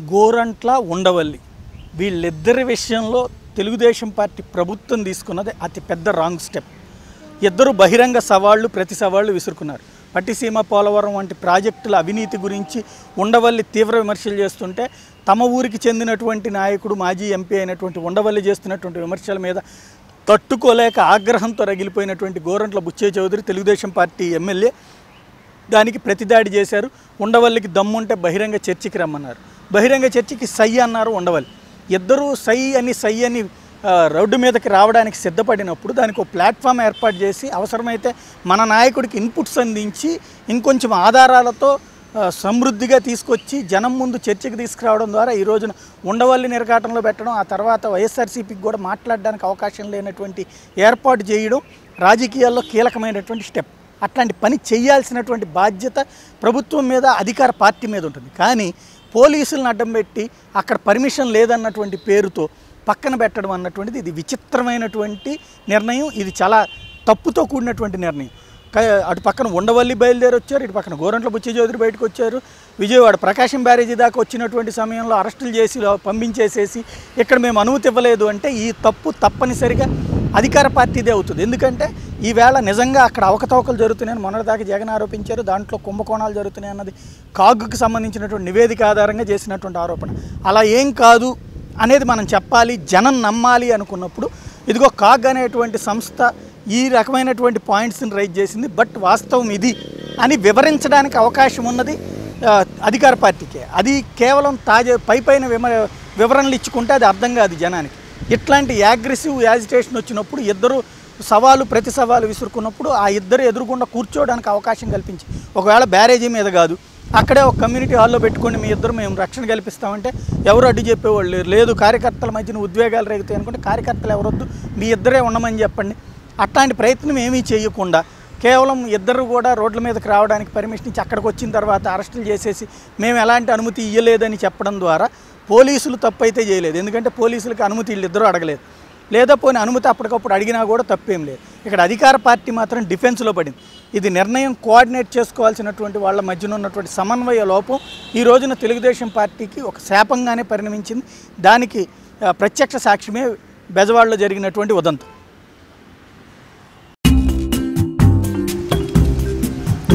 గోరంట్ల ఉండవల్లి. వీళ్ళిద్దరి విషయంలో తెలుగుదేశం పార్టీ ప్రభుత్వం తీసుకున్నది అతి పెద్ద రాంగ్ స్టెప్. ఇద్దరు బహిరంగ సవాళ్ళు ప్రతి సవాళ్ళు విసురుకున్నారు. పట్టిసీమ పోలవరం వంటి ప్రాజెక్టుల అవినీతి గురించి ఉండవల్లి తీవ్ర విమర్శలు చేస్తుంటే తమ ఊరికి చెందినటువంటి నాయకుడు మాజీ ఎంపీ అయినటువంటి ఉండవల్లి చేస్తున్నటువంటి విమర్శల మీద తట్టుకోలేక ఆగ్రహంతో రగిలిపోయినటువంటి గోరంట్ల బుచ్చే చౌదరి తెలుగుదేశం పార్టీ ఎమ్మెల్యే. దానికి ప్రతిదాడి చేశారు. ఉండవల్లికి దమ్ముంటే బహిరంగ చర్చికి రమ్మన్నారు. బహిరంగ చర్చికి సై అన్నారు ఉండవల్లి. ఇద్దరూ సై అని సై అని రోడ్డు మీదకి రావడానికి సిద్ధపడినప్పుడు దానికి ఒక ప్లాట్ఫామ్ ఏర్పాటు చేసి అవసరమైతే మన నాయకుడికి ఇన్పుట్స్ అందించి ఇంకొంచెం ఆధారాలతో సమృద్ధిగా తీసుకొచ్చి జనం ముందు చర్చకు తీసుకురావడం ద్వారా ఈ రోజున ఉండవల్లి నిరకాటంలో పెట్టడం ఆ తర్వాత వైఎస్ఆర్సీపీకి కూడా మాట్లాడడానికి అవకాశం లేనటువంటి ఏర్పాటు చేయడం రాజకీయాల్లో కీలకమైనటువంటి స్టెప్. అట్లాంటి పని చేయాల్సినటువంటి బాధ్యత ప్రభుత్వం మీద అధికార పార్టీ మీద ఉంటుంది. కానీ పోలీసులను అడ్డం పెట్టి అక్కడ పర్మిషన్ లేదన్నటువంటి పేరుతో పక్కన పెట్టడం అన్నటువంటిది ఇది విచిత్రమైనటువంటి నిర్ణయం. ఇది చాలా తప్పుతో కూడినటువంటి నిర్ణయం. అటు పక్కన ఉండవల్లి బయలుదేరి వచ్చారు ఇటు పక్కన గోరంట్ల బుచ్చజోదిరి బయటకు వచ్చారు. విజయవాడ ప్రకాశం బ్యారేజీ దాకా వచ్చినటువంటి సమయంలో అరెస్టులు చేసి పంపించేసేసి ఇక్కడ మేము అనుమతి ఇవ్వలేదు అంటే ఈ తప్పు తప్పనిసరిగా అధికార పార్టీదే అవుతుంది. ఎందుకంటే ఈవేళ నిజంగా అక్కడ అవకతవకలు జరుగుతున్నాయని మొన్నటిదాకా జగన్ ఆరోపించారు. దాంట్లో కుంభకోణాలు జరుగుతున్నాయి అన్నది కాగుకు సంబంధించినటువంటి నివేదిక ఆధారంగా చేసినటువంటి ఆరోపణ. అలా ఏం కాదు అనేది మనం చెప్పాలి జనం నమ్మాలి అనుకున్నప్పుడు ఇదిగో కాగ్ అనేటువంటి సంస్థ ఈ రకమైనటువంటి పాయింట్స్ని రైజ్ చేసింది. బట్ వాస్తవం ఇది అని వివరించడానికి అవకాశం ఉన్నది అధికార పార్టీకే. అది కేవలం తాజా పై పైన విమ వివరణలు ఇచ్చుకుంటే అది అర్థం కాదు జనానికి. ఇట్లాంటి యాగ్రెసివ్ యాజిటేషన్ వచ్చినప్పుడు ఇద్దరు సవాలు ప్రతి సవాలు విసురుకున్నప్పుడు ఆ ఇద్దరు ఎదురుగుండా కూర్చోవడానికి అవకాశం కల్పించి ఒకవేళ బ్యారేజీ మీద కాదు అక్కడే ఒక కమ్యూనిటీ హాల్లో పెట్టుకొని మీ ఇద్దరు మేము రక్షణ కల్పిస్తామంటే ఎవరు అడ్డు చెప్పేవాళ్ళు లేరు. లేదు కార్యకర్తల మధ్యన ఉద్వేగాలు రేగుతాయి అనుకుంటే కార్యకర్తలు ఎవరొద్దు మీ ఇద్దరే ఉండమని చెప్పండి. అట్లాంటి ప్రయత్నం ఏమీ చేయకుండా కేవలం ఇద్దరు కూడా రోడ్ల మీదకి రావడానికి పర్మిషన్ ఇచ్చి అక్కడికి వచ్చిన తర్వాత అరెస్టులు చేసేసి మేము ఎలాంటి అనుమతి ఇవ్వలేదని చెప్పడం ద్వారా పోలీసులు తప్పు అయితే చేయలేదు. ఎందుకంటే పోలీసులకు అనుమతి వీళ్ళిద్దరూ అడగలేదు. లేదా పోనీ అనుమతి అప్పటికప్పుడు అడిగినా కూడా తప్పేం లేదు. ఇక్కడ అధికార పార్టీ మాత్రం డిఫెన్స్లో పడింది. ఇది నిర్ణయం కోఆర్డినేట్ చేసుకోవాల్సినటువంటి వాళ్ళ మధ్యన ఉన్నటువంటి సమన్వయ లోపం ఈ రోజున తెలుగుదేశం పార్టీకి ఒక శాపంగానే పరిణమించింది. దానికి ప్రత్యక్ష సాక్ష్యమే బెజవాడలో జరిగినటువంటి ఉదంతం.